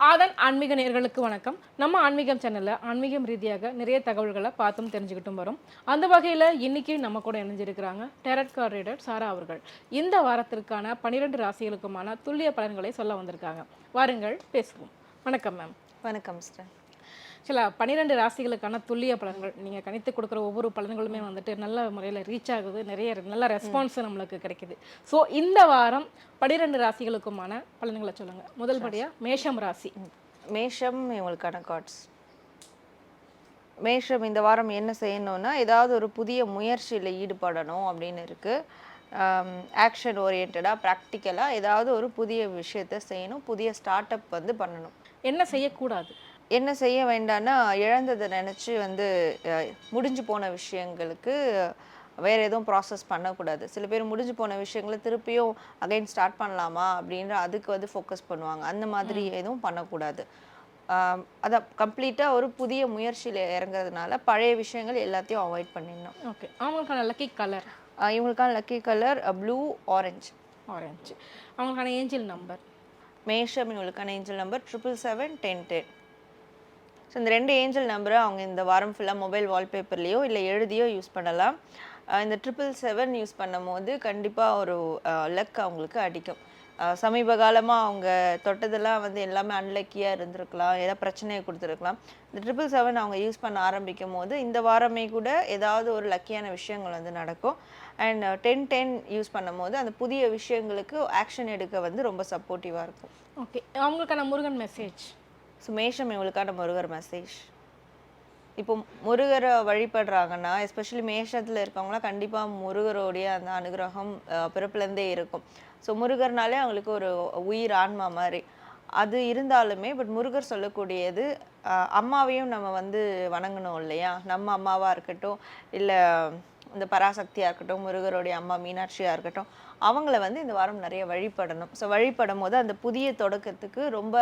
ஆதன் ஆன்மீக நேயர்களுக்கு வணக்கம். நம்ம ஆன்மீகம் சேனலில் ஆன்மீகம் ரீதியாக நிறைய தகவல்களை பார்த்தும் தெரிஞ்சுக்கிட்டும் வரும். அந்த வகையில் இன்னைக்கு நம்ம கூட இணைஞ்சிருக்கிறாங்க டெரட் கார் ரீடர் சாரா அவர்கள். இந்த வாரத்திற்கான பன்னிரெண்டு ராசிகளுக்குமான துல்லிய பலன்களை சொல்ல வந்திருக்காங்க. வாருங்கள் பேசுவோம். வணக்கம் மேம் வணக்கம் சார் சில பன்னிரெண்டு ராசிகளுக்கான துல்லிய பலன்கள். நீங்கள் கணித்து கொடுக்குற ஒவ்வொரு பலன்களுமே வந்துட்டு நல்ல முறையில் ரீச் ஆகுது. நிறைய நல்ல ரெஸ்பான்ஸ் நம்மளுக்கு கிடைக்குது. ஸோ இந்த வாரம் பன்னிரெண்டு ராசிகளுக்குமான பலன்களை சொல்லுங்கள் முதல் படியாக மேஷம் ராசி. மேஷம் இவங்களுக்கான கார்ட்ஸ் மேஷம் இந்த வாரம் என்ன செய்யணும்னா ஏதாவது ஒரு புதிய முயற்சியில் ஈடுபடணும் அப்படின்னு இருக்குது ஆக்ஷன் ஓரியன்டாக ப்ராக்டிக்கலாக ஏதாவது ஒரு புதிய விஷயத்த செய்யணும் புதிய ஸ்டார்ட் அப் வந்து பண்ணணும். என்ன செய்யக்கூடாது? என்ன செய்ய வேண்டாம்னா இழந்ததை நினச்சி வந்து முடிஞ்சு போன விஷயங்களுக்கு வேறு எதுவும் ப்ராசஸ் பண்ணக்கூடாது. சில பேர் முடிஞ்சு போன விஷயங்களை திருப்பியும் அகைன் ஸ்டார்ட் பண்ணலாமா அப்படின்ற அதுக்கு வந்து ஃபோக்கஸ் பண்ணுவாங்க. அந்த மாதிரி எதுவும் பண்ணக்கூடாது. அதான் கம்ப்ளீட்டாக ஒரு புதிய முயற்சியில் இறங்குறதுனால பழைய விஷயங்கள் எல்லாத்தையும் அவாய்ட் பண்ணிடணும். ஓகே அவங்களுக்கான லக்கி கலர் இவங்களுக்கான lucky colour blue orange orange அவங்களுக்கான ஏஞ்சல் நம்பர் மேஷம் இவங்களுக்கான angel number triple seven ten ten so இந்த ரெண்டு ஏஞ்சல் நம்பரை அவங்க இந்த வாரம் ஃபுல்லாக மொபைல் வால்பேப்பர்லேயோ இல்லை எழுதியோ யூஸ் பண்ணலாம். இந்த ட்ரிபிள் செவன் யூஸ் பண்ணும்போது கண்டிப்பாக ஒரு லக் அவங்களுக்கு அடிக்கும். சமீப காலமாக அவங்க தொட்டதெல்லாம் வந்து எல்லாமே அன்லக்கியாக இருந்திருக்கலாம். ஏதாவது பிரச்சனையை கொடுத்துருக்கலாம். இந்த ட்ரிபிள் செவன் அவங்க யூஸ் பண்ண ஆரம்பிக்கும் போது இந்த வாரமே கூட ஏதாவது ஒரு லக்கியான விஷயங்கள் வந்து நடக்கும். அண்ட் டென் டென் யூஸ் பண்ணும்போது அந்த புதிய விஷயங்களுக்கு ஆக்ஷன் எடுக்க வந்து ரொம்ப சப்போர்ட்டிவாக இருக்கும். ஓகே அவங்களுக்கான முருகன் மெசேஜ் ஸோ மேஷம் இவங்களுக்கான முருகர் மெசேஜ் இப்போ முருகரை வழிபடுறாங்கன்னா எஸ்பெஷலி மேஷத்தில் இருக்கவங்களாம் கண்டிப்பாக முருகரோடைய அந்த அனுகிரகம் பிறப்புலேருந்தே இருக்கும். ஸோ முருகர்னாலே அவங்களுக்கு ஒரு உயிர் ஆன்மா மாதிரி. அது இருந்தாலுமே பட் முருகர் சொல்லக்கூடியது அம்மாவையும் நம்ம வந்து வணங்கணும் இல்லையா? நம்ம அம்மாவாக இருக்கட்டும் இல்லை இந்த பராசக்தியாக இருக்கட்டும் முருகருடைய அம்மா மீனாட்சியாக இருக்கட்டும் அவங்கள வந்து இந்த வாரம் நிறைய வழிபடணும். ஸோ வழிபடும் போது அந்த புதிய தொடக்கத்துக்கு ரொம்ப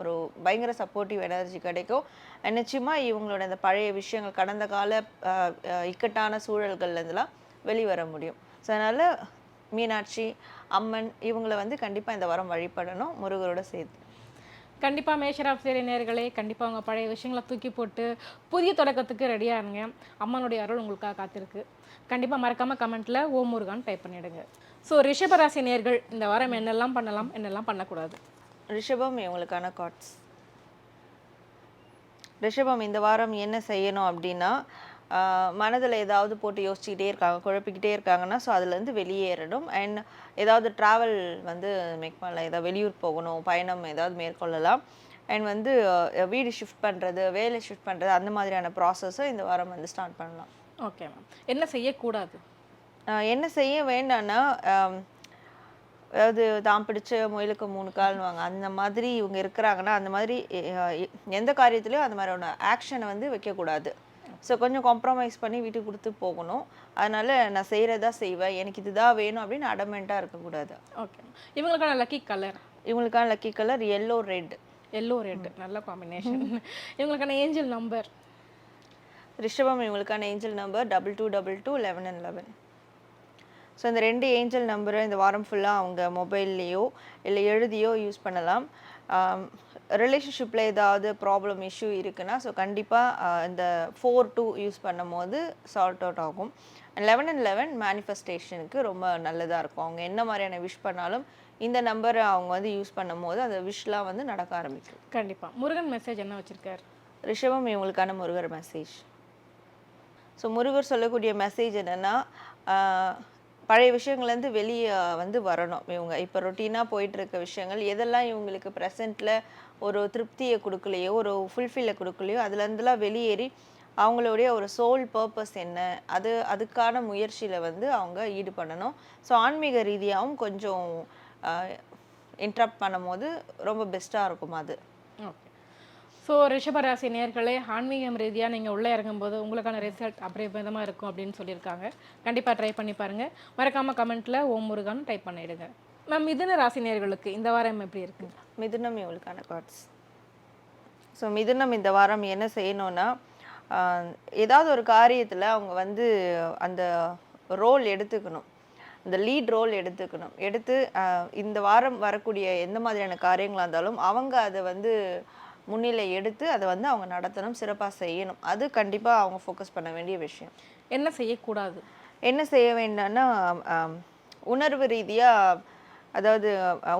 ஒரு பயங்கர சப்போர்ட்டிவ் எனர்ஜி கிடைக்கும். நிச்சயமாக இவங்களோட இந்த பழைய விஷயங்கள் கடந்த கால இக்கட்டான சூழல்கள்லேருந்துலாம் வெளிவர முடியும். ஸோ அதனால் மீனாட்சி அம்மன் இவங்கள வந்து கண்டிப்பாக இந்த வாரம் வழிபடணும். முருகரோட சேர்த்து. கண்டிப்பாக மேஷராசிரியர் நேர்களே கண்டிப்பாக அவங்க பழைய விஷயங்களை தூக்கி போட்டு புதிய தொடக்கத்துக்கு ரெடியாக இருங்க அம்மனுடைய அருள் உங்களுக்காக காத்திருக்கு. கண்டிப்பாக மறக்காமல் கமெண்ட்டில் ஓ முருகான் டைப் பண்ணிவிடுங்க ஸோ ரிஷபராசி நேர்கள் இந்த வாரம் என்னெல்லாம் பண்ணலாம்? என்னெல்லாம் பண்ணக்கூடாது? ரிஷபம் இவங்களுக்கான கார்ட்ஸ் ரிஷபம் இந்த வாரம் என்ன செய்யணும் அப்படின்னா மனதில் ஏதாவது போட்டு யோசிச்சுக்கிட்டே இருக்காங்க குழப்பிக்கிட்டே இருக்காங்கன்னா ஸோ அதுலேருந்து வெளியேறணும். அண்ட் ஏதாவது ட்ராவல் வந்து மேக் பண்ணலாம். ஏதாவது வெளியூர் போகணும் பயணம் ஏதாவது மேற்கொள்ளலாம். அண்ட் வந்து வீடு ஷிஃப்ட் பண்ணுறது வேலை ஷிஃப்ட் பண்ணுறது அந்த மாதிரியான ப்ராசஸை இந்த வாரம் வந்து ஸ்டார்ட் பண்ணலாம். ஓகே மேம் என்ன செய்யக்கூடாது? என்ன செய்ய வேண்டாம்னா அதாவது தான் பிடிச்ச முயலுக்கு மூணு கால்னுவாங்க. அந்த மாதிரி இவங்க இருக்கிறாங்கன்னா அந்த மாதிரி எந்த காரியத்துலையும் அந்த மாதிரி ஒன்று ஆக்ஷனை வந்து வைக்கக்கூடாது. ஸோ கொஞ்சம் காம்ப்ரமைஸ் பண்ணி வீட்டுக்கு கொடுத்து போகணும். அதனால நான் செய்கிறதா செய்வேன். எனக்கு இதுதான் வேணும் அப்படின்னு அடமெண்ட்டாக இருக்கக்கூடாது. ஓகே இவங்களுக்கான லக்கி கலர் இவங்களுக்கான lucky colour yellow red yellow red நல்ல காம்பினேஷன் இவங்களுக்கான ஏஞ்சல் நம்பர் ரிஷபம் இவங்களுக்கான angel number double two double two eleven and eleven so இந்த ரெண்டு ஏஞ்சல் நம்பரை இந்த வாரம் ஃபுல்லாக அவங்க மொபைல்லையோ இல்லை எழுதியோ யூஸ் பண்ணலாம். ரிலேஷன்ஷிப்பில் ஏதாவது ப்ராப்ளம் இஷ்யூ இருக்குன்னா ஸோ கண்டிப்பாக இந்த ஃபோர் டூ யூஸ் பண்ணும்போது சால்ட் அவுட் ஆகும். லெவன் அண்ட் லெவன் மேனிஃபெஸ்டேஷனுக்கு ரொம்ப நல்லதாக இருக்கும். அவங்க என்ன மாதிரியான விஷ் பண்ணாலும் இந்த நம்பரை அவங்க வந்து யூஸ் பண்ணும்போது அந்த விஷலாம் வந்து நடக்க ஆரம்பிக்கும். கண்டிப்பாக முருகன் மெசேஜ் என்ன வச்சுருக்காரு? ரிஷபம் இவங்களுக்கான முருகர் மெசேஜ் ஸோ முருகர் சொல்லக்கூடிய மெசேஜ் என்னென்னா பழைய விஷயங்கள்லேருந்து வெளியே வந்து வரணும். இவங்க இப்போ ரொட்டீனாக போயிட்டு இருக்க விஷயங்கள் எதெல்லாம் இவங்களுக்கு ப்ரெசண்ட்டில் ஒரு திருப்தியை கொடுக்கலையோ ஒரு ஃபுல்ஃபில்லை கொடுக்கலையோ அதுலேருந்துலாம் வெளியேறி அவங்களுடைய ஒரு சோல் பர்பஸ் என்ன அது அதுக்கான முயற்சியில் வந்து அவங்க ஈடுபடணும். ஸோ ஆன்மீக ரீதியாகவும் கொஞ்சம் இன்ட்ரப்ட் பண்ணும்போது ரொம்ப பெஸ்ட்டாக இருக்கும் அது? ஓகே ஸோ ரிஷபராசி நேர்களே ஆன்மீகம் ரீதியாக நீங்கள் உள்ளே இறங்கும்போது உங்களுக்கான ரிசல்ட் அப்படியே விதமாக இருக்கும் அப்படின்னு சொல்லியிருக்காங்க. கண்டிப்பாக ட்ரை பண்ணி பாருங்கள் மறக்காமல் கமெண்ட்டில் ஓம் முருகன் டைப் பண்ணிவிடுங்க மேம் மிதுன ராசி நேர்களுக்கு இந்த வாரம் எப்படி இருக்குது மிதுனம் இவங்களுக்கான கார்ட்ஸ் ஸோ மிதுனம் இந்த வாரம் என்ன செய்யணும்னா ஏதாவது ஒரு காரியத்தில் அவங்க வந்து அந்த ரோல் எடுத்துக்கணும். இந்த லீட் ரோல் எடுத்துக்கணும். எடுத்து இந்த வாரம் வரக்கூடிய எந்த மாதிரியான காரியங்களாக இருந்தாலும் அவங்க அதை வந்து முன்னிலை எடுத்து அதை வந்து அவங்க நடத்தணும் சிறப்பாக செய்யணும். அது கண்டிப்பாக அவங்க ஃபோக்கஸ் பண்ண வேண்டிய விஷயம். என்ன செய்யக்கூடாது? என்ன செய்ய வேண்டாம்னா உணர்வு ரீதியாக அதாவது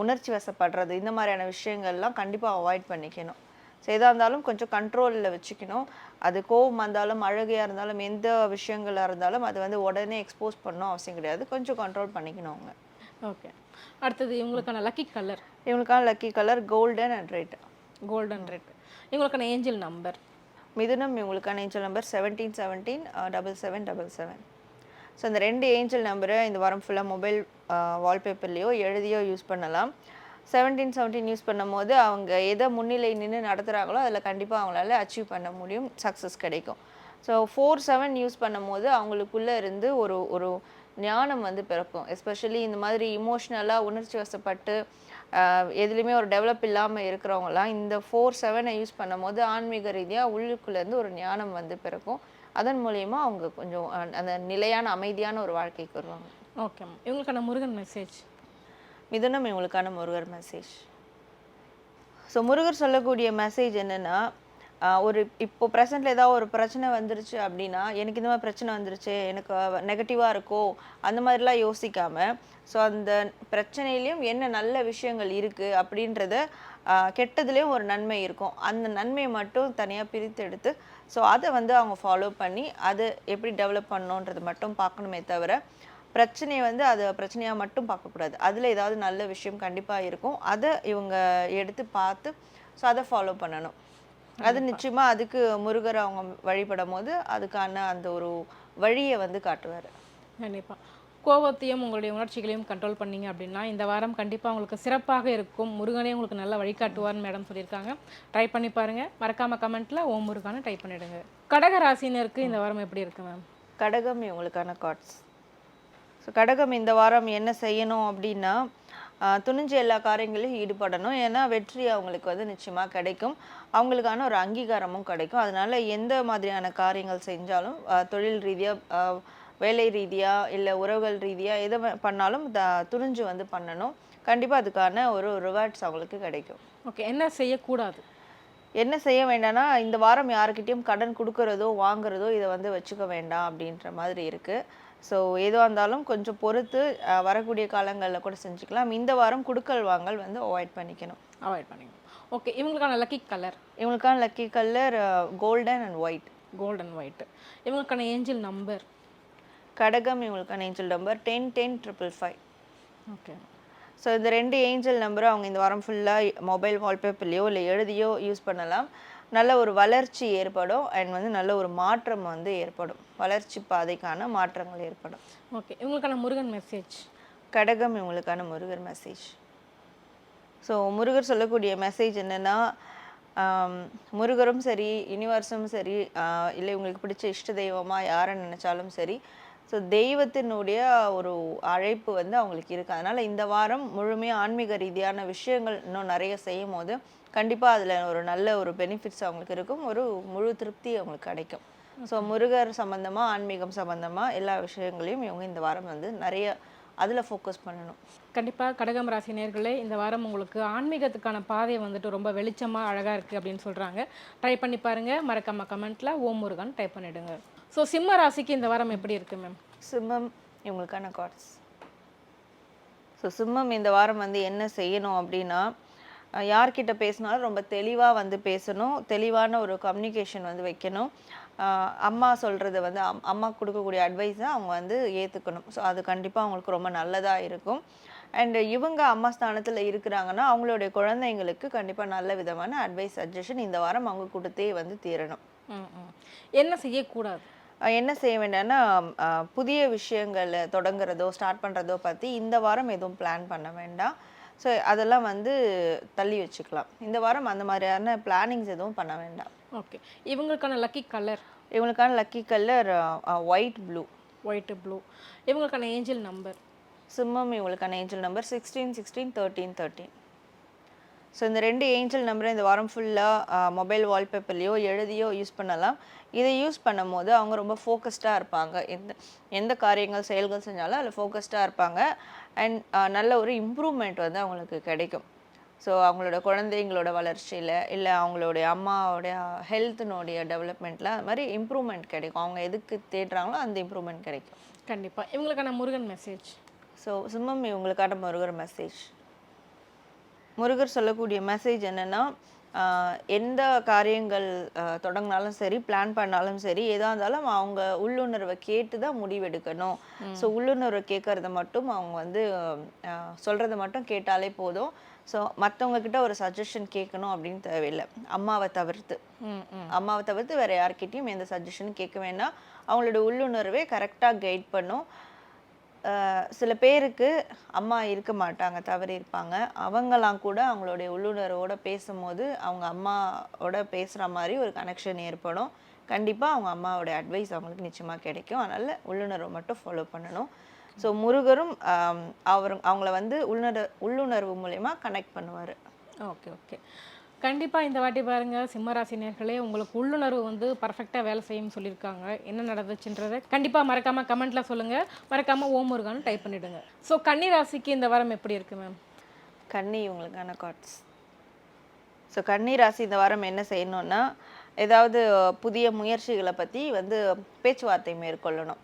உணர்ச்சி வசப்படுறது இந்த மாதிரியான விஷயங்கள்லாம் கண்டிப்பாக அவாய்ட் பண்ணிக்கணும். ஸோ எதாக இருந்தாலும் கொஞ்சம் கண்ட்ரோலில் வச்சுக்கணும். அது கோவம் இருந்தாலும் அழுகையாக இருந்தாலும் எந்த விஷயங்களாக இருந்தாலும் அது வந்து உடனே எக்ஸ்போஸ் பண்ணணும் அவசியம் கிடையாது. கொஞ்சம் கண்ட்ரோல் பண்ணிக்கணும் அவங்க. ஓகே அடுத்தது இவங்களுக்கான லக்கி கலர் இவங்களுக்கான lucky colour golden and red golden red இவங்களுக்கான ஏஞ்சல் நம்பர் மிதுனம் இவங்களுக்கான angel number seventeen seventeen double seven double seven so இந்த ரெண்டு ஏஞ்சல் நம்பரை இந்த வாரம் ஃபுல்லாக மொபைல் வால்பேப்பர்லேயோ எழுதியோ யூஸ் பண்ணலாம். செவன்டீன் செவன்டீன் யூஸ் பண்ணும்போது அவங்க எதை முன்னிலை நின்று நடத்துகிறாங்களோ அதில் கண்டிப்பாக அவங்களால அச்சீவ் பண்ண முடியும் சக்ஸஸ் கிடைக்கும். ஸோ ஃபோர் செவன் யூஸ் பண்ணும் போது அவங்களுக்குள்ளே இருந்து ஒரு ஒரு ஞானம் வந்து பிறக்கும். எஸ்பெஷலி இந்த மாதிரி இமோஷ்னலாக உணர்ச்சி வசப்பட்டு எதுலேயுமே ஒரு டெவலப் இல்லாமல் இருக்கிறவங்கலாம் இந்த ஃபோர் செவனை யூஸ் பண்ணும்போது ஆன்மீக ரீதியாக உள்ளுக்குள்ளேருந்து ஒரு ஞானம் வந்து பிறக்கும். அதன் மூலயமா அவங்க கொஞ்சம் அந்த நிலையான அமைதியான ஒரு வாழ்க்கைக்கு வருவாங்க. ஓகே மேம் இவங்களுக்கான முருகன் மெசேஜ் மிதுனம் இவங்களுக்கான முருகர் மெசேஜ் ஸோ முருகர் சொல்லக்கூடிய மெசேஜ் என்னென்னா ஒரு இப்போ ப்ரெசென்ட்டில் ஏதாவது ஒரு பிரச்சனை வந்துருச்சு அப்படின்னா எனக்கு இந்த மாதிரி பிரச்சனை வந்துருச்சு எனக்கு நெகட்டிவாக இருக்கோ அந்த மாதிரிலாம் யோசிக்காம ஸோ அந்த பிரச்சனையிலையும் என்ன நல்ல விஷயங்கள் இருக்குது அப்படின்றத கெட்டதுலேயும் ஒரு நன்மை இருக்கும். அந்த நன்மையை மட்டும் தனியாக பிரித்து எடுத்து ஸோ அதை வந்து அவங்க ஃபாலோ பண்ணி அதை எப்படி டெவலப் பண்ணணுன்றது மட்டும் பார்க்கணுமே தவிர பிரச்சனையை வந்து அதை பிரச்சனையாக மட்டும் பார்க்கக்கூடாது. அதில் ஏதாவது நல்ல விஷயம் கண்டிப்பாக இருக்கும். அதை இவங்க எடுத்து பார்த்து ஸோ அதை ஃபாலோ பண்ணணும். அது நிச்சயமாக அதுக்கு முருகர் அவங்க வழிபடும் போது அதுக்கான அந்த ஒரு வழியை வந்து காட்டுவார். கண்டிப்பாக கோபத்தையும் உங்களுடைய உணர்ச்சிகளையும் கண்ட்ரோல் பண்ணீங்க அப்படின்னா இந்த வாரம் கண்டிப்பாக உங்களுக்கு சிறப்பாக இருக்கும். முருகனே உங்களுக்கு நல்லா வழிகாட்டுவார்னு மேடம் சொல்லியிருக்காங்க. ட்ரை பண்ணி பாருங்க. மறக்காம கமெண்ட்ல ஓம் முருகான்னு டைப் பண்ணிடுங்க. கடக ராசினருக்கு இந்த வாரம் எப்படி இருக்கு மேம் கடகம் இவங்களுக்கான கார்ட்ஸ் ஸோ கடகம் இந்த வாரம் என்ன செய்யணும் அப்படின்னா துணிஞ்சு எல்லா காரியங்களிலும் ஈடுபடணும். ஏன்னா வெற்றி அவங்களுக்கு வந்து நிச்சயமாக கிடைக்கும். அவங்களுக்கான ஒரு அங்கீகாரமும் கிடைக்கும். அதனால எந்த மாதிரியான காரியங்கள் செஞ்சாலும் தொழில் ரீதியாக வேலை ரீதியாக இல்லை உறவுகள் ரீதியாக எதை பண்ணாலும் த துணிஞ்சு வந்து பண்ணணும். கண்டிப்பாக அதுக்கான ஒரு ரிவார்ட்ஸ் அவங்களுக்கு கிடைக்கும். ஓகே. என்ன செய்யக்கூடாது? என்ன செய்ய வேண்டாம்னா இந்த வாரம் யாருக்கிட்டேயும் கடன் கொடுக்கறதோ வாங்குறதோ இதை வந்து வச்சுக்க வேண்டாம் அப்படின்ற மாதிரி இருக்குது ஸோ எதுவாக இருந்தாலும் கொஞ்சம் பொறுத்து வரக்கூடிய காலங்களில் கூட செஞ்சுக்கலாம். இந்த வாரம் குடுக்கல் வாங்கல் வந்து அவாய்ட் பண்ணிக்கணும். அவாய்ட் பண்ணிங்க ஓகே இவங்களுக்கான லக்கி கலர் இவங்களுக்கான lucky colour golden and white golden white இவங்களுக்கான ஏஞ்சல் நம்பர் கடகம் இவங்களுக்கான angel number ten ten triple five okay so இந்த ரெண்டு ஏஞ்சல் நம்பரும் அவங்க இந்த வாரம் ஃபுல்லாக மொபைல் வால்பேப்பர்லேயோ இல்லை எழுதியோ யூஸ் பண்ணலாம். நல்ல ஒரு வளர்ச்சி ஏற்படும் அண்ட் வந்து நல்ல ஒரு மாற்றம் வந்து ஏற்படும். வளர்ச்சி பாதைக்கான மாற்றங்கள் ஏற்படும். ஓகே இவங்களுக்கான முருகன் மெசேஜ் கடகம் இவங்களுக்கான முருகர் மெசேஜ் ஸோ முருகர் சொல்லக்கூடிய மெசேஜ் என்னென்னா முருகரும் சரி யூனிவர்ஸும் சரி இல்லை உங்களுக்கு பிடிச்ச இஷ்ட தெய்வமாக யாரை நினச்சாலும் சரி ஸோ தெய்வத்தினுடைய ஒரு அழைப்பு வந்து அவங்களுக்கு இருக்குது அதனால் இந்த வாரம் முழுமையாக ஆன்மீக ரீதியான விஷயங்கள் இன்னும் நிறைய செய்யும் போது கண்டிப்பாக அதில் ஒரு நல்ல ஒரு பெனிஃபிட்ஸ் அவங்களுக்கு இருக்கும். ஒரு முழு திருப்தி அவங்களுக்கு கிடைக்கும். ஸோ முருகர் சம்மந்தமாக ஆன்மீகம் சம்மந்தமாக எல்லா விஷயங்களையும் இவங்க இந்த வாரம் வந்து நிறைய அதில் ஃபோக்கஸ் பண்ணணும். கண்டிப்பாக கடகம் ராசி நேர்களே இந்த வாரம் உங்களுக்கு ஆன்மீகத்துக்கான பாதை வந்துட்டு ரொம்ப வெளிச்சமாக அழகாக இருக்குது அப்படின்னு சொல்கிறாங்க ட்ரை பண்ணி பாருங்கள் மறக்காம கமெண்ட்டில் ஓம் முருகன் டைப் பண்ணிவிடுங்க ஸோ சிம்ம ராசிக்கு இந்த வாரம் எப்படி இருக்குது மேம் சிம்மம் இவங்களுக்கான கார்ட்ஸ் ஸோ சிம்மம் இந்த வாரம் வந்து என்ன செய்யணும் அப்படின்னா யார்கிட்ட பேசினாலும் ரொம்ப தெளிவாக வந்து பேசணும். தெளிவான ஒரு கம்யூனிகேஷன் வந்து வைக்கணும். அம்மா சொல்கிறது வந்து அம் அம்மா கொடுக்கக்கூடிய அட்வைஸை அவங்க வந்து ஏற்றுக்கணும் ஸோ அது கண்டிப்பாக அவங்களுக்கு ரொம்ப நல்லதாக இருக்கும். அண்ட் இவங்க அம்மா ஸ்தானத்தில் இருக்கிறாங்கன்னா அவங்களுடைய குழந்தைங்களுக்கு கண்டிப்பாக நல்ல விதமான அட்வைஸ் சஜஷன் இந்த வாரம் அவங்க கொடுத்தே வந்து தீரணும். என்ன செய்யக்கூடாது? என்ன செய்ய வேண்டாம்னா புதிய விஷயங்களை தொடங்குறதோ ஸ்டார்ட் பண்ணுறதோ பற்றி இந்த வாரம் எதுவும் பிளான் பண்ண வேண்டாம். ஸோ அதெல்லாம் வந்து தள்ளி வச்சுக்கலாம். இந்த வாரம் அந்த மாதிரியான பிளானிங்ஸ் எதுவும் பண்ண வேண்டாம். ஓகே இவங்களுக்கான லக்கி கலர் இவங்களுக்கான lucky colour white blue white blue இவங்களுக்கான ஏஞ்சல் நம்பர் சிம்மம் இவங்களுக்கான angel number sixteen sixteen thirteen thirteen so இந்த ரெண்டு ஏஞ்சல் நம்பரை இந்த வாரம் ஃபுல்லாக மொபைல் வால்பேப்பர்லையோ எழுதியோ யூஸ் பண்ணலாம். இதை யூஸ் பண்ணும்போது அவங்க ரொம்ப ஃபோக்கஸ்டாக இருப்பாங்க. எந்த எந்த காரியங்கள் செயல்கள் செஞ்சாலும் அதில் ஃபோக்கஸ்டாக இருப்பாங்க. அண்ட் நல்ல ஒரு இம்ப்ரூவ்மெண்ட் வந்து அவங்களுக்கு கிடைக்கும். ஸோ அவங்களோட குழந்தைங்களோட வளர்ச்சியில் இல்லை அவங்களுடைய அம்மாவோடைய ஹெல்த்தினுடைய டெவலப்மெண்ட்டில் அது மாதிரி இம்ப்ரூவ்மெண்ட் கிடைக்கும். அவங்க எதுக்கு தேடுறாங்களோ அந்த இம்ப்ரூவ்மெண்ட் கிடைக்கும். கண்டிப்பா. இவங்களுக்கான முருகன் மெசேஜ் ஸோ சிம்மம் இவங்களுக்கான முருகர் மெசேஜ் முருகர் சொல்லக்கூடிய மெசேஜ் என்னன்னா எந்த காரியங்கள் தொடங்கினாலும் சரி பிளான் பண்ணாலும் சரி எதா இருந்தாலும் அவங்க உள்ளுணர்வை கேட்டு தான் முடிவெடுக்கணும் ஸோ உள்ளுணர்வை கேட்கறத மட்டும் அவங்க வந்து ஆஹ் சொல்றத மட்டும் கேட்டாலே போதும். ஸோ மற்றவங்க கிட்ட ஒரு சஜஷன் கேட்கணும் அப்படின்னு தேவையில்லை. அம்மாவை தவிர்த்து. அம்மாவை தவிர்த்து வேற யார்கிட்டயும் எந்த சஜஷனும் கேட்க வேணாம் அவங்களோட உள்ளுணர்வே கரெக்டாக கைட் பண்ணும். சில பேருக்கு அம்மா இருக்க மாட்டாங்க தவறி இருப்பாங்க. அவங்கலாம் கூட அவங்களுடைய உள்ளுணர்வோட பேசும்போது அவங்க அம்மாவோட பேசுகிற மாதிரி ஒரு கனெக்ஷன் ஏற்படும். கண்டிப்பாக அவங்க அம்மாவோட அட்வைஸ் அவங்களுக்கு நிச்சயமாக கிடைக்கும். அதனால் உள்ளுணர்வை மட்டும் ஃபாலோ பண்ணணும். ஸோ முருகரும் அவர் அவங்கள வந்து உள்ளுணர் உள்ளுணர்வு மூலயமா கனெக்ட் பண்ணுவார். ஓகே ஓகே கண்டிப்பாக இந்த வாட்டி பாருங்கள் சிம்மராசினியர்களே உங்களுக்கு உள்ளுணர்வு வந்து பர்ஃபெக்டாக வேலை செய்யும்னு சொல்லியிருக்காங்க. என்ன நடந்துச்சுன்றதை கண்டிப்பாக மறக்காமல் கமெண்ட்டில் சொல்லுங்கள் மறக்காமல் ஓம் முருகான்னு டைப் பண்ணிவிடுங்க ஸோ கன்னி ராசிக்கு இந்த வாரம் எப்படி இருக்கு மேம் கன்னி இவங்களுக்கான கார்ட்ஸ் ஸோ கன்னி ராசி இந்த வாரம் என்ன செய்யணும்னா ஏதாவது புதிய முயற்சிகளை பற்றி வந்து பேச்சுவார்த்தை மேற்கொள்ளணும்.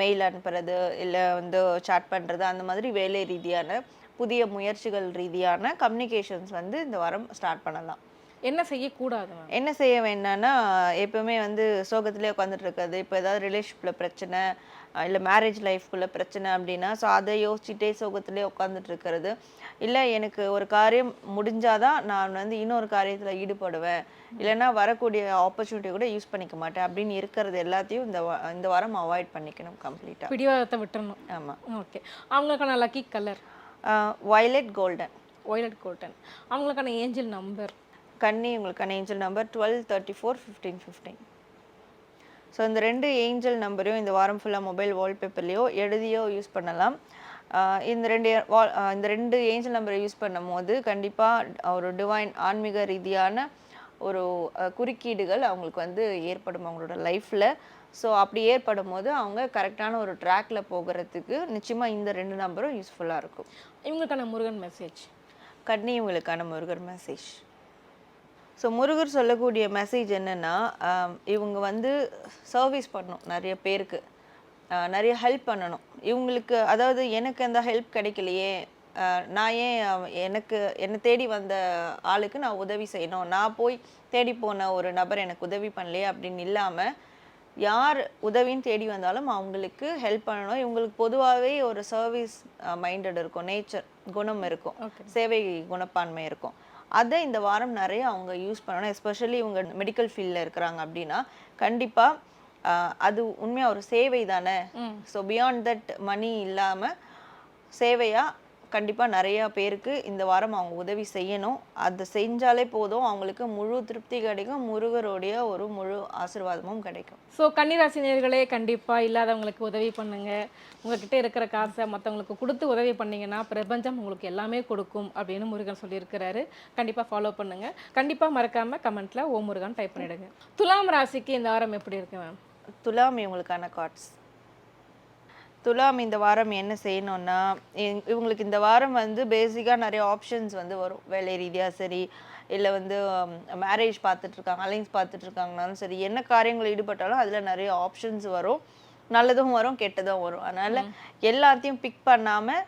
மெயில் அனுப்புறது இல்லை வந்து சாட் பண்ணுறது அந்த மாதிரி வேலை ரீதியான புதிய முயற்சிகள் ரீதியான கம்யூனிகேஷன்ஸ் வந்து இந்த வாரம் ஸ்டார்ட் பண்ணலாம். என்ன செய்யக்கூடாது என்ன செய்ய வேண்டாம்னா எப்பவுமே வந்து சோகத்திலே உட்காந்துட்டு இருக்கிறது. இப்போ ஏதாவது ரிலேஷன்ஷிப்பில் பிரச்சனை இல்லை மேரேஜ் லைஃப்குள்ளே பிரச்சனை அப்படின்னா ஸோ அதை யோசிச்சுட்டே சோகத்திலே உட்காந்துட்டு இருக்கிறது. இல்லை எனக்கு ஒரு காரியம் முடிஞ்சாதான் நான் வந்து இன்னொரு காரியத்தில் ஈடுபடுவேன். இல்லைன்னா வரக்கூடிய ஆப்பர்ச்சுனிட்டி கூட யூஸ் பண்ணிக்க மாட்டேன். அப்படின்னு இருக்கிறது எல்லாத்தையும் இந்த இந்த வாரம் அவாய்ட் பண்ணிக்கணும் கம்ப்ளீட்டாக பிடிவாதத்தை விட்டுறணும். ஆமாம் ஓகே. அவங்களுக்கான lucky colour violet golden violet golden அவங்களுக்கான ஏஞ்சல் நம்பர் கன்னி உங்களுக்கான angel number twelve thirty four fifteen fifteen so இந்த ரெண்டு ஏஞ்சல் நம்பரையும் இந்த வாரம் ஃபுல்லாக மொபைல் வால்பேப்பர்லேயோ எழுதியோ யூஸ் பண்ணலாம். இந்த ரெண்டு வால் இந்த ரெண்டு ஏஞ்சல் நம்பரை யூஸ் பண்ணும்போது கண்டிப்பாக ஒரு டிவைன் ஆன்மீக ரீதியான ஒரு குறுக்கீடுகள் அவங்களுக்கு வந்து ஏற்படும் அவங்களோட லைஃப்பில் ஸோ அப்படி ஏற்படும் போது அவங்க கரெக்டான ஒரு ட்ராக்ல போகிறதுக்கு நிச்சயமாக இந்த ரெண்டு நம்பரும் யூஸ்ஃபுல்லாக இருக்கும். இவங்களுக்கான முருகன் மெசேஜ் கன்னி உங்களுக்கான முருகர் மெசேஜ் ஸோ முருகர் சொல்லக்கூடிய மெசேஜ் என்னன்னா இவங்க வந்து சர்வீஸ் பண்ணணும் நிறைய பேருக்கு. நிறைய ஹெல்ப் பண்ணணும். இவங்களுக்கு அதாவது எனக்கு எந்த ஹெல்ப் கிடைக்கலையே. நான் ஏன் எனக்கு என்னை தேடி வந்த ஆளுக்கு நான் உதவி செய்யணும். நான் போய் தேடி போன ஒரு நபர் எனக்கு உதவி பண்ணலையே அப்படின்னு இல்லாமல் யார் உதவின்னு தேடி வந்தாலும் அவங்களுக்கு ஹெல்ப் பண்ணணும். இவங்களுக்கு பொதுவாகவே ஒரு சர்வீஸ் மைண்டட் இருக்கும். நேச்சர் குணம் இருக்கும். சேவை குணப்பான்மை இருக்கும். அதை இந்த வாரம் நிறைய அவங்க யூஸ் பண்ணணும். எஸ்பெஷலி இவங்க மெடிக்கல் ஃபீல்டில் இருக்கிறாங்க அப்படின்னா கண்டிப்பாக அது உண்மையாக ஒரு சேவை தானே? ஸோ பியாண்ட் தட் மணி இல்லாமல் சேவையாக கண்டிப்பாக நிறையா பேருக்கு இந்த வாரம் அவங்க உதவி செய்யணும். அதை செஞ்சாலே போதும். அவங்களுக்கு முழு திருப்தி கிடைக்கும். முருகருடைய ஒரு முழு ஆசீர்வாதமும் கிடைக்கும். ஸோ கன்னிராசி கண்டிப்பாக இல்லாதவங்களுக்கு உதவி பண்ணுங்க. உங்ககிட்ட இருக்கிற காசை மற்றவங்களுக்கு கொடுத்து உதவி பண்ணீங்கன்னா பிரபஞ்சம் உங்களுக்கு எல்லாமே கொடுக்கும் அப்படின்னு முருகன் சொல்லியிருக்கிறாரு. கண்டிப்பாக ஃபாலோ பண்ணுங்க. கண்டிப்பாக மறக்காம கமெண்ட்ல ஓ முருகன் டைப் பண்ணிடுங்க. துலாம் ராசிக்கு இந்த வாரம் எப்படி இருக்கு மேம் துலாம் இவங்களுக்கான கார்ட்ஸ் துலாம் இந்த வாரம் என்ன செய்யணும்னா இவங்க- இவங்களுக்கு இந்த வாரம் வந்து பேசிக்காக நிறைய ஆப்ஷன்ஸ் வந்து வரும். வேலை ரீதியாக சரி இல்லை வந்து மேரேஜ் பார்த்துட்டு இருக்காங்க அலைன்ஸ் பார்த்துட்டு இருக்காங்கனாலும் சரி என்ன காரியங்கள் ஈடுபட்டாலும் அதில் நிறைய ஆப்ஷன்ஸ் வரும். நல்லதும் வரும் கெட்டதும் வரும். அதனால எல்லாத்தையும் பிக் பண்ணாமல்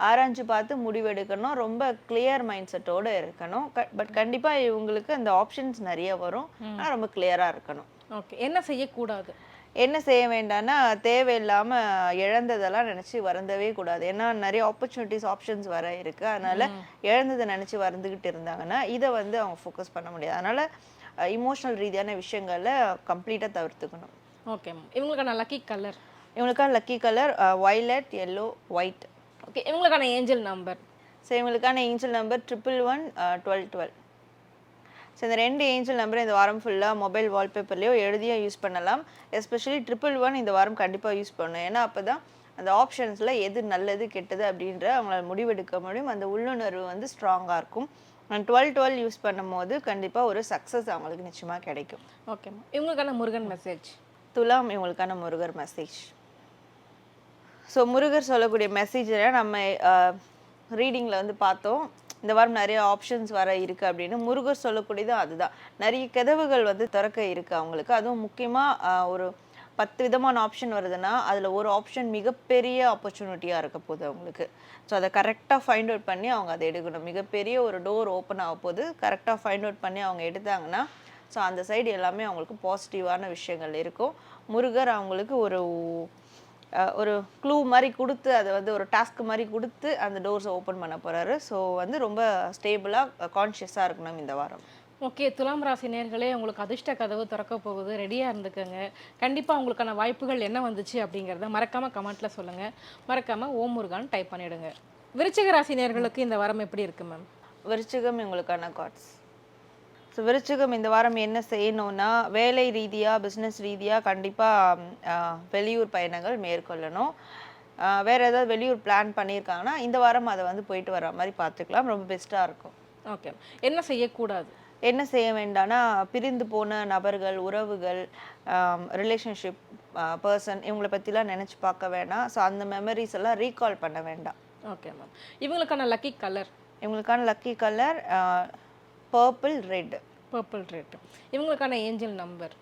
ஆராய்ஞ்சு பார்த்து முடிவெடுக்கணும். ரொம்ப கிளியர் மைண்ட் செட்டோடு இருக்கணும். பட் கண்டிப்பாக இவங்களுக்கு அந்த ஆப்ஷன்ஸ் நிறைய வரும். ஆனால் ரொம்ப கிளியராக இருக்கணும். ஓகே என்ன செய்யக்கூடாது? என்ன செய்ய வேண்டாம்னா தேவையில்லாம இழந்ததெல்லாம் நினைச்சு வருந்தவே கூடாது. ஏன்னா நிறைய ஆப்பர்ச்சுனிட்டிஸ் ஆப்ஷன்ஸ் வர இருக்கு. அதனால இழந்ததை நினைச்சு வருந்துகிட்டு இருந்தாங்கன்னா இதை வந்து அவங்க ஃபோக்கஸ் பண்ண முடியாது. அதனால இமோஷனல் ரீதியான விஷயங்களை கம்ப்ளீட்டாக தவிர்த்துக்கணும். ஓகே மேம் இவங்களுக்கான லக்கி கலர் இவங்களுக்கான lucky colour violet yellow white okay இவங்களுக்கான ஏஞ்சல் நம்பர் ஸோ இவங்களுக்கான angel number triple one twelve twelve so இந்த ரெண்டு ஏஞ்சல் நம்பரை இந்த வாரம் ஃபுல்லாக மொபைல் வால்பேப்பர்லேயோ எழுதியோ யூஸ் பண்ணலாம். எஸ்பெஷலி ட்ரிபிள் ஒன் இந்த வாரம் கண்டிப்பாக யூஸ் பண்ணணும். ஏன்னா அப்போ தான் அந்த ஆப்ஷன்ஸில் எது நல்லது கெட்டது அப்படின்ற அவங்களால முடிவெடுக்க முடியும். அந்த உள்ளுணர்வு வந்து ஸ்ட்ராங்காக இருக்கும். டுவெல் டுவெல் யூஸ் பண்ணும்போது கண்டிப்பாக ஒரு சக்ஸஸ் அவங்களுக்கு நிச்சயமாக கிடைக்கும். ஓகேம்மா இவங்களுக்கான முருகன் மெசேஜ் துலாம் இவங்களுக்கான முருகர் மெசேஜ் ஸோ முருகர் சொல்லக்கூடிய மெசேஜை நம்ம ரீடிங்கில் வந்து பார்த்தோம். இந்த வாரம் நிறைய ஆப்ஷன்ஸ் வர இருக்கு அப்படின்னு முருகர் சொல்லக்கூடியது அதுதான். நிறைய கதவுகள் வந்து திறக்க இருக்கு அவங்களுக்கு. அதுவும் முக்கியமாக ஒரு பத்து விதமான ஆப்ஷன் வருதுன்னா அதில் ஒரு ஆப்ஷன் மிகப்பெரிய ஆப்பர்ச்சுனிட்டியாக இருக்க போகுது அவங்களுக்கு. ஸோ அதை கரெக்டாக ஃபைண்ட் அவுட் பண்ணி அவங்க அதை எடுக்கணும். மிகப்பெரிய ஒரு டோர் ஓப்பன் ஆக போது கரெக்டாக ஃபைண்ட் அவுட் பண்ணி அவங்க எடுத்தாங்கன்னா ஸோ அந்த சைடு எல்லாமே அவங்களுக்கு பாசிட்டிவான விஷயங்கள் இருக்கும். முருகர் அவங்களுக்கு ஒரு ஒரு க்ளூ மாதிரி கொடுத்து அதை வந்து ஒரு டாஸ்க் மாதிரி கொடுத்து அந்த டோர்ஸை ஓப்பன் பண்ண போகிறாரு ஸோ வந்து ரொம்ப ஸ்டேபிளாக கான்ஷியஸாக இருக்கணும் இந்த வாரம். ஓகே துலாம் ராசி நேர்களே உங்களுக்கு அதிர்ஷ்ட கதவு திறக்க போகுது. ரெடியாக இருந்துக்கங்க. கண்டிப்பாக உங்களுக்கான வாய்ப்புகள் என்ன வந்துச்சு அப்படிங்கிறத மறக்காமல் கமெண்ட்டில் சொல்லுங்கள் மறக்காமல் ஓம் முருகான் டைப் பண்ணிவிடுங்க விருச்சிக ராசி நேர்களுக்கு இந்த வாரம் எப்படி இருக்கு மேம் விருச்சிகம் இவங்களுக்கான கார்ட்ஸ் ஸோ விருச்சிகம் இந்த வாரம் என்ன செய்யணும்னா வேலை ரீதியாக பிஸ்னஸ் ரீதியாக கண்டிப்பாக வெளியூர் பயணங்கள் மேற்கொள்ளணும். வேற ஏதாவது வெளியூர் பிளான் பண்ணியிருக்காங்கன்னா இந்த வாரம் அதை வந்து போயிட்டு வர மாதிரி பார்த்துக்கலாம். ரொம்ப பெஸ்ட்டாக இருக்கும். ஓகே என்ன செய்யக்கூடாது? என்ன செய்ய வேண்டாம்னா பிரிந்து போன நபர்கள் உறவுகள் ரிலேஷன்ஷிப் பர்சன் இவங்களை பற்றிலாம் நினச்சி பார்க்க வேண்டாம் ஸோ அந்த மெமரிஸ் எல்லாம் ரீகால் பண்ண வேண்டாம். ஓகே மேம் இவங்களுக்கான லக்கி கலர் இவங்களுக்கான lucky colour purple red purple red இவங்களுக்கான ஏஞ்சல் நம்பர்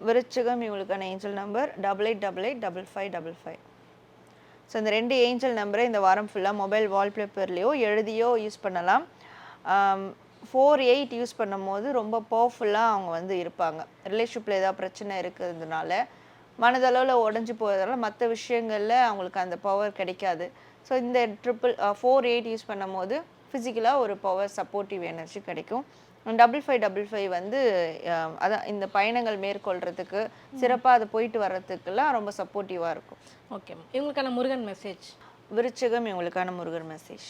விருச்சிகம் இவங்களுக்கான angel number double eight double eight double five double five so இந்த ரெண்டு ஏஞ்சல் நம்பரை இந்த வாரம் ஃபுல்லாக மொபைல் வால்பேப்பர்லேயோ எழுதியோ யூஸ் பண்ணலாம். ஃபோர் எயிட் யூஸ் பண்ணும்போது ரொம்ப பவர்ஃபுல்லாக அவங்க வந்து இருப்பாங்க. ரிலேஷன்ஷிப்பில் ஏதாவது பிரச்சனை இருக்கிறதுனால மனதளவில் உடஞ்சி போகிறதால மற்ற விஷயங்களில் அவங்களுக்கு அந்த பவர் கிடைக்காது. ஸோ இந்த ட்ரிபிள் ஃபோர் எயிட் யூஸ் பண்ணும்போது ஃபிசிக்கலாக ஒரு பவர் சப்போர்ட்டிவ் எனர்ஜி கிடைக்கும். டபுள் ஃபைவ் டபுள் ஃபைவ் வந்து அதான் இந்த பயணங்கள் மேற்கொள்றதுக்கு சிறப்பாக அதை போயிட்டு வர்றதுக்கெல்லாம் ரொம்ப சப்போர்ட்டிவாக இருக்கும். ஓகே மேம் இவங்களுக்கான முருகன் மெசேஜ் விருச்சிகம் இவங்களுக்கான முருகர் மெசேஜ்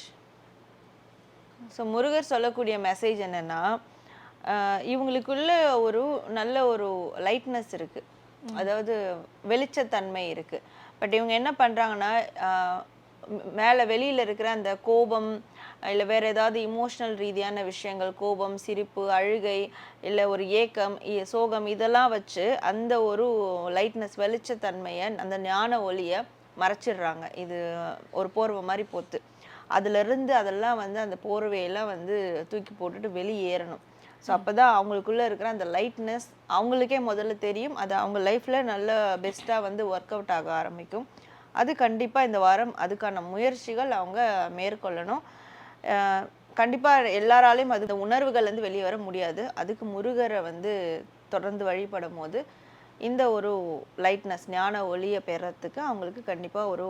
ஸோ முருகர் சொல்லக்கூடிய மெசேஜ் என்னன்னா இவங்களுக்குள்ள ஒரு நல்ல ஒரு லைட்னஸ் இருக்கு. அதாவது வெளிச்சத்தன்மை இருக்கு. பட் இவங்க என்ன ம்- மேல வெளியில இருக்கிற அந்த கோபம் இல்ல வேற ஏதாவது இமோஷனல் ரீதியான விஷயங்கள் கோபம் சிரிப்பு அழுகை இல்ல ஒரு ஏக்கம் சோகம் இதெல்லாம் வச்சு அந்த ஒரு லைட்னஸ் வெளிச்சத்தன்மையை அந்த ஞான ஒளியை மறைச்சிடுறாங்க. இது ஒரு போர்வை மாதிரி போத்து. அதுல இருந்து அதெல்லாம் வந்து அந்த போர்வையெல்லாம் வந்து தூக்கி போட்டுட்டு வெளியேறணும் ஸோ அப்பதான் அவங்களுக்குள்ள இருக்கிற அந்த லைட்னஸ் அவங்களுக்கே முதல்ல தெரியும். அது அவங்க லைஃப்ல நல்ல பெஸ்ட்டாக வந்து ஒர்க் அவுட் ஆக ஆரம்பிக்கும். அது கண்டிப்பாக இந்த வாரம் அதுக்கான முயற்சிகள் அவங்க மேற்கொள்ளணும். கண்டிப்பாக எல்லாராலையும் அது இந்த உணர்வுகள் வந்து வெளியே வர முடியாது. அதுக்கு முருகரை வந்து தொடர்ந்து வழிபடும் போது இந்த ஒரு லைட்னஸ் ஞான ஒளியை பெறத்துக்கு அவங்களுக்கு கண்டிப்பாக ஒரு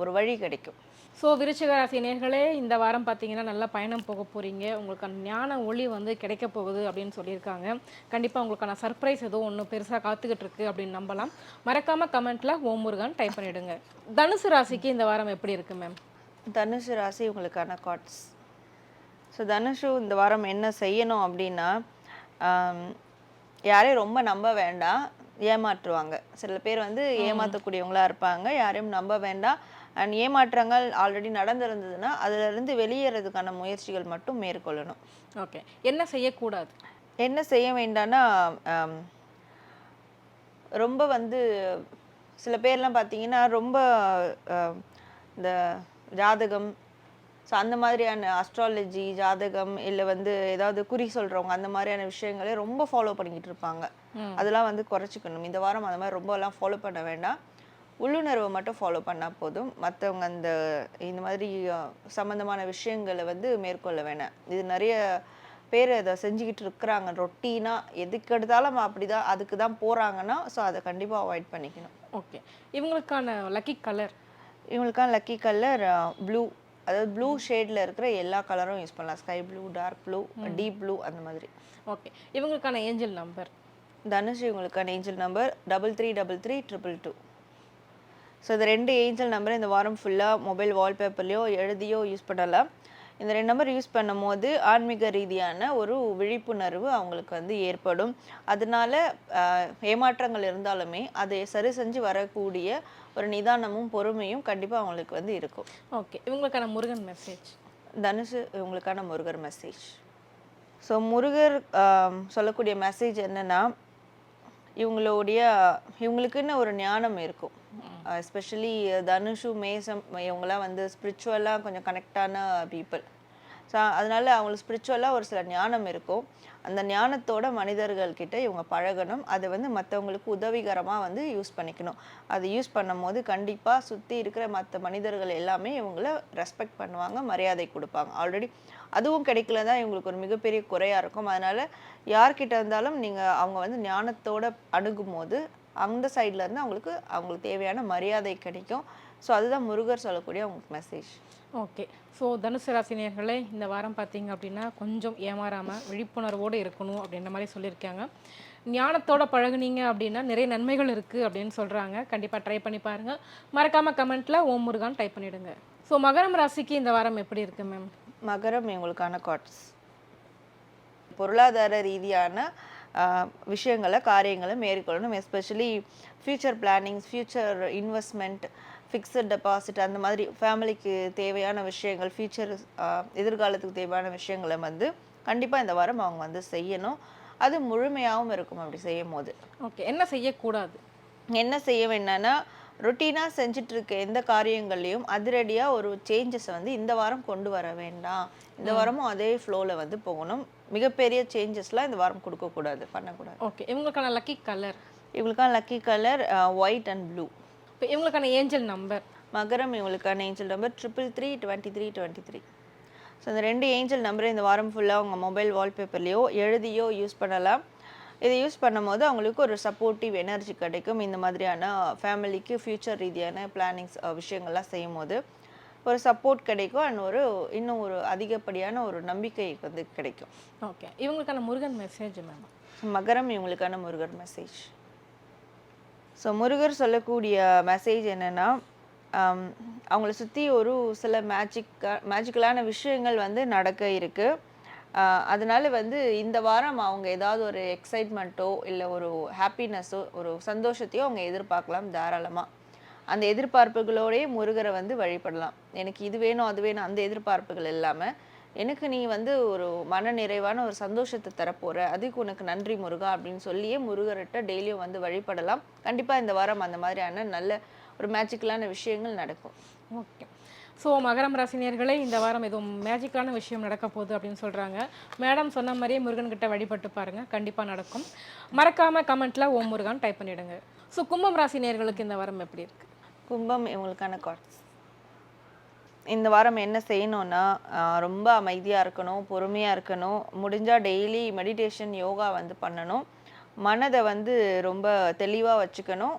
ஒரு வழி கிடைக்கும். ஸோ விருச்சிக ராசி நேர்களே இந்த வாரம் பார்த்தீங்கன்னா நல்லா பயணம் போக போகிறீங்க உங்களுக்கான ஞான ஒளி வந்து கிடைக்க போகுது அப்படின்னு சொல்லியிருக்காங்க. கண்டிப்பாக உங்களுக்கான சர்ப்ரைஸ் ஏதோ ஒன்று பெருசாக காத்துக்கிட்டு இருக்கு அப்படின்னு நம்பலாம். மறக்காமல் கமெண்ட்டில் ஓம் முருகன் டைப் பண்ணிவிடுங்க தனுசு ராசிக்கு இந்த வாரம் எப்படி இருக்கு மேம் தனுசு ராசி உங்களுக்கான கார்ட்ஸ் ஸோ தனுஷு இந்த வாரம் என்ன செய்யணும் அப்படின்னா யாரையும் ரொம்ப நம்ப வேண்டாம் ஏமாற்றுவாங்க. சில பேர் வந்து ஏமாற்றக்கூடியவங்களா இருப்பாங்க. யாரையும் நம்ப வேண்டாம் அண்ட் ஏமாற்றங்கள் ஆல்ரெடி நடந்திருந்ததுன்னா அதுல இருந்து வெளியேறதுக்கான முயற்சிகள் மட்டும் மேற்கொள்ளணும். ஓகே. என்ன செய்யக்கூடாது? என்ன செய்ய வேண்டாம்னா ரொம்ப வந்து சில பேர்லாம் பார்த்தீங்கன்னா ரொம்ப இந்த ஜாதகம் ஸோ அந்த மாதிரியான அஸ்ட்ராலஜி ஜாதகம் இல்லை வந்து ஏதாவது குறி சொல்றவங்க அந்த மாதிரியான விஷயங்களே ரொம்ப ஃபாலோ பண்ணிக்கிட்டு இருப்பாங்க. அதெல்லாம் வந்து குறைச்சிக்கணும். இந்த வாரம் அந்த மாதிரி ரொம்பலாம் ஃபாலோ பண்ண வேண்டாம். உள்ளுணர்வை மட்டும் ஃபாலோ பண்ணால் போதும். மற்றவங்க அந்த இந்த மாதிரி அஹ், சம்பந்தமான விஷயங்களை வந்து மேற்கொள்ள வேணாம். இது நிறைய பேர் அதை செஞ்சுக்கிட்டு இருக்கிறாங்க. ரொட்டீனாக எதுக்கு எடுத்தாலும் அப்படிதான் அதுக்கு தான் போகிறாங்கன்னா ஸோ அதை கண்டிப்பாக அவாய்ட் பண்ணிக்கணும். ஓகே இவங்களுக்கான லக்கி கலர் இவங்களுக்கான லக்கி கலர் ப்ளூ அதாவது ப்ளூ ஷேடில் இருக்கிற எல்லா கலரும் யூஸ் பண்ணலாம். Sky blue dark blue deep blue அந்த மாதிரி. ஓகே இவங்களுக்கான ஏஞ்சல் நம்பர் தனுஷ் இவங்களுக்கான angel number double three double three triple two so இந்த ரெண்டு ஏஞ்சல் நம்பரை இந்த வாரம் ஃபுல்லாக மொபைல் வால்பேப்பர்லேயோ எழுதியோ யூஸ் பண்ணலாம் இந்த ரெண்டு நம்பர் யூஸ் பண்ணும்போது ஆன்மீக ரீதியான ஒரு விழிப்புணர்வு அவங்களுக்கு வந்து ஏற்படும். அதனால ஏமாற்றங்கள் இருந்தாலுமே அதை சரி செஞ்சு வரக்கூடிய ஒரு நிதானமும் பொறுமையும் கண்டிப்பாக அவங்களுக்கு வந்து இருக்கும். ஓகே இவங்களுக்கான முருகன் மெசேஜ் தனுசு இவங்களுக்கான முருகர் மெசேஜ் ஸோ முருகர் சொல்லக்கூடிய மெசேஜ் என்னன்னா இவங்களுடைய இவங்களுக்குன்னு ஒரு ஞானம் இருக்கும். எஸ்பெஷலி தனுஷு மேசம் இவங்கெல்லாம் வந்து ஸ்பிரிச்சுவலாக கொஞ்சம் கனெக்டான பீப்புள் ஸோ அதனால அவங்களுக்கு ஸ்பிரிச்சுவலாக ஒரு சில ஞானம் இருக்கும். அந்த ஞானத்தோட மனிதர்கள்கிட்ட இவங்க பழகணும். அதை வந்து மற்றவங்களுக்கு உதவிகரமாக வந்து யூஸ் பண்ணிக்கணும். அது யூஸ் பண்ணும்போது கண்டிப்பாக சுற்றி இருக்கிற மற்ற மனிதர்கள் எல்லாமே இவங்கள ரெஸ்பெக்ட் பண்ணுவாங்க மரியாதை கொடுப்பாங்க. ஆல்ரெடி அதுவும் கிடைக்கல தான் இவங்களுக்கு ஒரு மிகப்பெரிய குறையாக இருக்கும். அதனால் யார்கிட்ட இருந்தாலும் நீங்கள் அவங்க வந்து ஞானத்தோட அணுகும் போது அந்த சைட்லேருந்து அவங்களுக்கு அவங்களுக்கு தேவையான மரியாதை கிடைக்கும். ஸோ அதுதான் முருகர் சொல்லக்கூடிய அவங்களுக்கு மெசேஜ் ஓகே ஸோ தனுசு ராசினியர்களே இந்த வாரம் பார்த்தீங்க அப்படின்னா கொஞ்சம் ஏமாறாமல் விழிப்புணர்வோடு இருக்கணும் அப்படின்ற மாதிரி சொல்லியிருக்காங்க. ஞானத்தோட பழகுனீங்க அப்படின்னா நிறைய நன்மைகள் இருக்குது அப்படின்னு சொல்கிறாங்க கண்டிப்பாக ட்ரை பண்ணி பாருங்கள் மறக்காமல் கமெண்ட்டில் ஓம் முருகான் டைப் பண்ணிவிடுங்க ஸோ மகரம் ராசிக்கு இந்த வாரம் எப்படி இருக்குது மேம் மகரம் இவங்களுக்கான கார்ட்ஸ் பொருளாதார ரீதியான விஷயங்களை காரியங்களை மேற்கொள்ளணும். Especially future plannings future investment fixed deposit அந்த மாதிரி ஃபேமிலிக்கு தேவையான விஷயங்கள் ஃப்யூச்சர் எதிர்காலத்துக்கு தேவையான விஷயங்களை வந்து கண்டிப்பாக இந்த வாரம் அவங்க வந்து செய்யணும். அது முழுமையாகவும் இருக்கும் அப்படி செய்யும் போது ஓகே என்ன செய்யக்கூடாது? என்ன செய்ய வேண்டாம்னா ரொட்டீனாக செஞ்சுட்டு இருக்க எந்த காரியங்கள்லையும் அதிரடியாக ஒரு சேஞ்சஸை வந்து இந்த வாரம் கொண்டு வர வேண்டாம். இந்த வாரமும் அதே ஃப்ளோவில் வந்து போகணும். மிகப்பெரிய சேஞ்சஸ்லாம் இந்த வாரம் கொடுக்கக்கூடாது பண்ணக்கூடாது. ஓகே இவங்களுக்கான லக்கி கலர் இவங்களுக்கான lucky colour white and blue இவங்களுக்கான ஏஞ்சல் நம்பர் மகரம் இவங்களுக்கான angel number triple three twenty three twenty three so இந்த ரெண்டு ஏஞ்சல் நம்பரை இந்த வாரம் ஃபுல்லாக உங்கள் மொபைல் வால்பேப்பர்லேயோ எழுதியோ யூஸ் பண்ணலாம். இதை யூஸ் பண்ணும்போது அவங்களுக்கு ஒரு சப்போர்ட்டிவ் எனர்ஜி கிடைக்கும். இந்த மாதிரியான ஃபேமிலிக்கு ஃப்யூச்சர் ரீதியான பிளானிங்ஸ் விஷயங்கள்லாம் செய்யும் போது ஒரு சப்போர்ட் கிடைக்கும். அண்ட் ஒரு இன்னும் ஒரு அதிகப்படியான ஒரு நம்பிக்கை வந்து கிடைக்கும். ஓகே இவங்களுக்கான முருகன் மெசேஜ் மேம் மகரம் இவங்களுக்கான முருகர் மெசேஜ் ஸோ முருகர் சொல்லக்கூடிய மெசேஜ் என்னென்னா um, அவங்கள சுற்றி ஒரு சில மேஜிக் மேஜிக்கலான விஷயங்கள் வந்து நடக்க இருக்குது uh, அதனால வந்து இந்த வாரம் அவங்க ஏதாவது ஒரு எக்ஸைட்மெண்ட்டோ இல்லை ஒரு ஹாப்பினஸ்ஸோ ஒரு சந்தோஷத்தையோ அவங்க எதிர்பார்க்கலாம் தாராளமாக அந்த எதிர்பார்ப்புகளோடயே முருகரை வந்து வழிபடலாம். எனக்கு இது வேணும் அது வேணும் அந்த எதிர்பார்ப்புகள் இல்லாமல் எனக்கு நீ வந்து ஒரு மன நிறைவான ஒரு சந்தோஷத்தை தரப்போற. அதுக்கு உனக்கு நன்றி முருகா அப்படின்னு சொல்லியே முருகர்கிட்ட டெய்லியும் வந்து வழிபடலாம். கண்டிப்பாக இந்த வாரம் அந்த மாதிரியான நல்ல ஒரு மேஜிக்கலான விஷயங்கள் நடக்கும். ஓகே. ஸோ மகரம் ராசினியர்களே இந்த வாரம் எதுவும் மேஜிக்கான விஷயம் நடக்க போகுது அப்படின்னு சொல்கிறாங்க மேடம் சொன்ன மாதிரியே முருகன் கிட்ட வழிபட்டு பாருங்க. கண்டிப்பாக நடக்கும். மறக்காம கமெண்ட்ல ஓம் முருகான் டைப் பண்ணிடுங்க. ஸோ கும்பம் ராசினியர்களுக்கு இந்த வாரம் எப்படி இருக்கு? கும்பம் இவங்களுக்கான கார்ட்ஸ் இந்த வாரம் என்ன செய்யணும்னா ரொம்ப அமைதியாக இருக்கணும் பொறுமையாக இருக்கணும். முடிஞ்சால் டெய்லி மெடிடேஷன் யோகா வந்து பண்ணணும். மனதை வந்து ரொம்ப தெளிவாக வச்சுக்கணும்.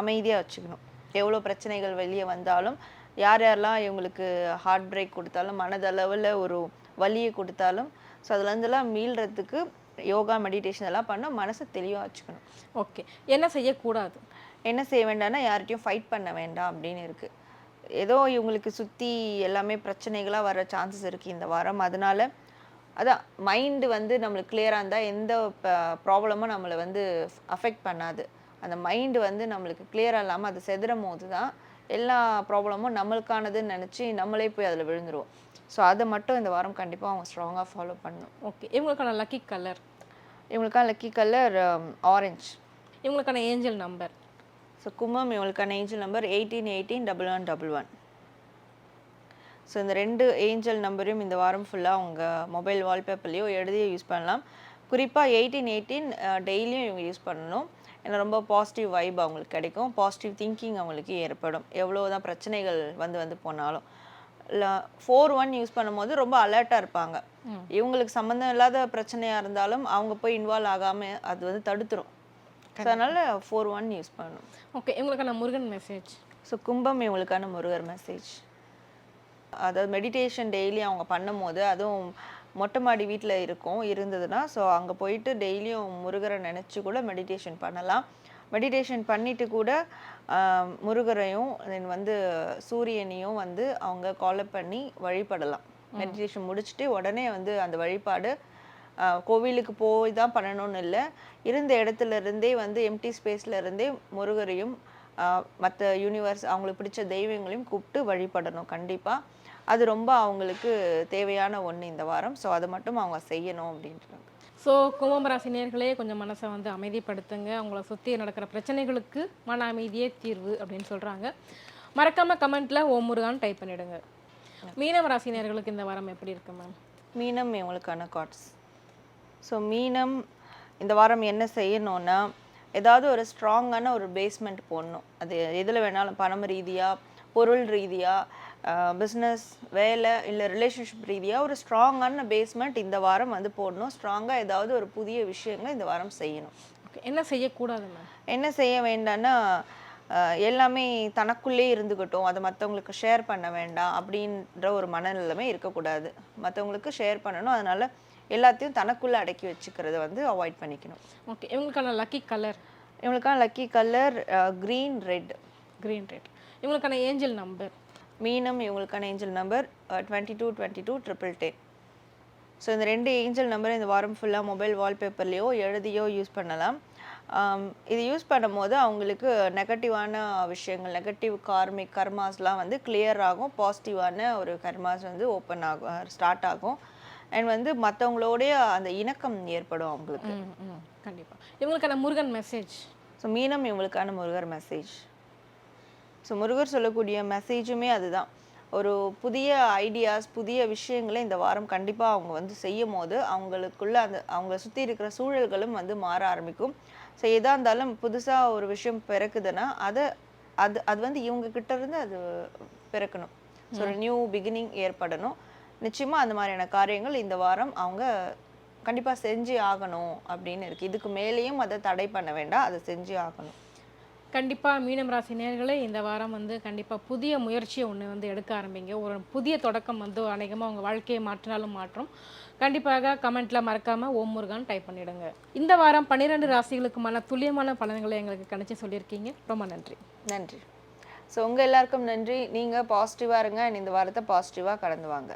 அமைதியாக வச்சுக்கணும். எவ்வளோ பிரச்சனைகள் வெளியே வந்தாலும் யார் யாரெல்லாம் இவங்களுக்கு ஹார்ட் பிரேக் கொடுத்தாலும் மனதளவில் ஒரு வலியை கொடுத்தாலும் ஸோ அதுலேருந்துலாம் மீள்றதுக்கு யோகா மெடிடேஷன் எல்லாம் பண்ண மனசை தெளிவாக வச்சுக்கணும். ஓகே என்ன செய்யக்கூடாது? என்ன செய்ய வேண்டாம்னா யார்கிட்டயும் ஃபைட் பண்ண வேண்டாம் அப்படின்னு இருக்கு. ஏதோ இவங்களுக்கு சுற்றி எல்லாமே பிரச்சனைகளாக வர சான்சஸ் இருக்குது இந்த வாரம். அதனால அதான் மைண்டு வந்து நம்மளுக்கு கிளியராக இருந்தால் எந்த ப்ராப்ளமும் நம்மளை வந்து அஃபெக்ட் பண்ணாது. அந்த மைண்டு வந்து நம்மளுக்கு கிளியராக இல்லாமல் அது செதுறும் போது தான் எல்லா ப்ராப்ளமும் நம்மளுக்கானதுன்னு நினச்சி நம்மளே போய் அதில் விழுந்துருவோம். ஸோ அதை மட்டும் இந்த வாரம் கண்டிப்பாக அவங்க ஸ்ட்ராங்காக ஃபாலோ பண்ணணும். ஓகே இவங்களுக்கான லக்கி கலர் இவங்களுக்கான லக்கி கலர் ஆரஞ்சு இவங்களுக்கான ஏஞ்சல் நம்பர் ஸோ கும்பம் இவங்களுக்கான angel number eighteen eighteen double one double one so இந்த ரெண்டு ஏஞ்சல் நம்பரையும் இந்த வாரம் ஃபுல்லாக அவங்க மொபைல் வால்பேப்பர்லேயோ எழுதியோ யூஸ் பண்ணலாம். குறிப்பாக எயிட்டீன் எயிட்டீன் டெய்லியும் இவங்க யூஸ் பண்ணணும். ஏன்னா ரொம்ப பாசிட்டிவ் வைப் அவங்களுக்கு கிடைக்கும். பாசிட்டிவ் திங்கிங் அவங்களுக்கு ஏற்படும். எவ்வளோ தான் பிரச்சனைகள் வந்து வந்து போனாலும். இல்லை ஃபோர் ஒன் யூஸ் பண்ணும்போது ரொம்ப அலர்ட்டாக இருப்பாங்க. இவங்களுக்கு சம்மந்தம் இல்லாத பிரச்சனையாக இருந்தாலும் அவங்க போய் இன்வால்வ் ஆகாமல் அது வந்து தடுத்துரும். ஸோ அதனால் ஃபோர் ஒன் யூஸ் பண்ணணும். ஓகே இவங்களுக்கான முருகன் மெசேஜ் ஸோ கும்பம் இவங்களுக்கான முருகர் மெசேஜ் அதாவது மெடிடேஷன் டெய்லி அவங்க பண்ணும்போது அதுவும் மொட்டை மாடி வீட்டில் இருக்கும் இருந்ததுன்னா ஸோ அங்கே போயிட்டு டெய்லியும் முருகரை நினச்சி கூட மெடிடேஷன் பண்ணலாம். மெடிடேஷன் பண்ணிட்டு கூட முருகரையும் தென் வந்து சூரியனையும் வந்து அவங்க காலப் பண்ணி வழிபடலாம். மெடிடேஷன் முடிச்சுட்டு உடனே வந்து அந்த வழிபாடு கோவிலுக்கு போய் தான் பண்ணணும்னு இல்லை. இருந்த இடத்துல இருந்தே வந்து எம்டி ஸ்பேஸ்ல இருந்தே முருகரையும் மற்ற யூனிவர்ஸ் அவங்களுக்கு பிடிச்ச தெய்வங்களையும் கூப்பிட்டு வழிபடணும் கண்டிப்பாக அது ரொம்ப அவங்களுக்கு தேவையான ஒன்று இந்த வாரம். ஸோ அதை மட்டும் அவங்க செய்யணும் அப்படின்றாங்க. ஸோ கும்பராசி நேர்களே கொஞ்சம் மனசை வந்து அமைதிப்படுத்துங்க. உங்களை சுற்றி நடக்கிற பிரச்சனைகளுக்கு மன அமைதியே தீர்வு அப்படின்னு சொல்கிறாங்க மறக்காமல் கமெண்ட்டில் ஓம் முருகான்னு டைப் பண்ணிடுங்க. மீனம் ராசி நேர்களுக்கு இந்த வாரம் எப்படி இருக்கு மேம் மீனம் இவங்களுக்கான கார்ட்ஸ் ஸோ மீனம் இந்த வாரம் என்ன செய்யணும்னா ஏதாவது ஒரு ஸ்ட்ராங்கான ஒரு பேஸ்மெண்ட் போடணும். அது எதில் வேணாலும் பணம் ரீதியாக பொருள் ரீதியாக பிஸ்னஸ் வேலை இல்லை ரிலேஷன்ஷிப் ரீதியாக ஒரு ஸ்ட்ராங்கான பேஸ்மெண்ட் இந்த வாரம் வந்து போடணும். ஸ்ட்ராங்காக ஏதாவது ஒரு புதிய விஷயங்கள் இந்த வாரம் செய்யணும். என்ன செய்யக்கூடாது மேம் என்ன செய்ய வேண்டாம்னா எல்லாமே தனக்குள்ளே இருந்துக்கட்டும். அதை மற்றவங்களுக்கு ஷேர் பண்ண வேண்டாம் அப்படின்ற ஒரு மனநிலைமை இருக்கக்கூடாது. மற்றவங்களுக்கு ஷேர் பண்ணணும். அதனால எல்லாத்தையும் தனக்குள்ளே அடக்கி வச்சுக்கிறத வந்து அவாய்ட் பண்ணிக்கணும். ஓகே இவங்களுக்கான லக்கி கலர் இவங்களுக்கான lucky colour green red green red இவங்களுக்கான ஏஞ்சல் நம்பர் மீனம் இவங்களுக்கான angel number twenty two twenty two triple ten so இந்த ரெண்டு ஏஞ்சல் நம்பர் இந்த வாரம் ஃபுல்லாக மொபைல் வால்பேப்பர்லேயோ எழுதியோ யூஸ் பண்ணலாம். ஆம், இது யூஸ் பண்ணும்போது அவங்களுக்கு நெகட்டிவான விஷயங்கள் நெகட்டிவ் கார்மிக் கர்மாஸ்லாம் வந்து clear ஆகும். பாசிட்டிவான ஒரு கர்மாஸ் வந்து ஓப்பன் ஆகும் ஸ்டார்ட் ஆகும். அண்ட் வந்து மற்றவங்களோடைய அந்த இணக்கம் ஏற்படும் அவங்களுக்கு. கண்டிப்பாக இவங்களுக்கான முருகன் மெசேஜ் ஸோ மீனம் இவங்களுக்கான முருகர் மெசேஜ் ஸோ முருகர் சொல்லக்கூடிய மெசேஜுமே அதுதான். ஒரு புதிய ஐடியாஸ் புதிய விஷயங்களை இந்த வாரம் கண்டிப்பாக அவங்க வந்து செய்யும் போது அவங்களுக்குள்ள அந்த அவங்கள சுற்றி இருக்கிற சூழல்களும் வந்து மாற ஆரம்பிக்கும். ஸோ எதாக இருந்தாலும் புதுசாக ஒரு விஷயம் பிறக்குதுன்னா அதை அது அது வந்து இவங்க கிட்ட இருந்து அது பிறக்கணும். ஸோ ஒரு நியூ பிகினிங் ஏற்படணும். நிச்சயமாக அந்த மாதிரியான காரியங்கள் இந்த வாரம் அவங்க கண்டிப்பாக செஞ்சு ஆகணும் அப்படின்னு இருக்கு. இதுக்கு மேலேயும் அதை தடை பண்ண வேண்டாம் அதை செஞ்சு ஆகணும். கண்டிப்பாக மீனம் ராசி நேர்களே இந்த வாரம் வந்து கண்டிப்பாக புதிய முயற்சியை ஒன்று வந்து எடுக்க ஆரம்பிங்க. ஒரு புதிய தொடக்கம் வந்து அநேகமாக உங்கள் வாழ்க்கையை மாற்றினாலும் மாற்றும். கண்டிப்பாக கமெண்ட்டில் மறக்காமல் ஓம் முருகான் டைப் பண்ணிடுங்க. இந்த வாரம் பன்னிரெண்டு ராசிகளுக்குமான துல்லியமான பலன்களை எங்களுக்கு கணிச்சு சொல்லியிருக்கீங்க. ரொம்ப நன்றி. நன்றி. ஸோ உங்கள் எல்லாருக்கும் நன்றி. நீங்கள் பாசிட்டிவாக இருங்க. இந்த வாரத்தை பாசிட்டிவாக கடந்து வாங்க.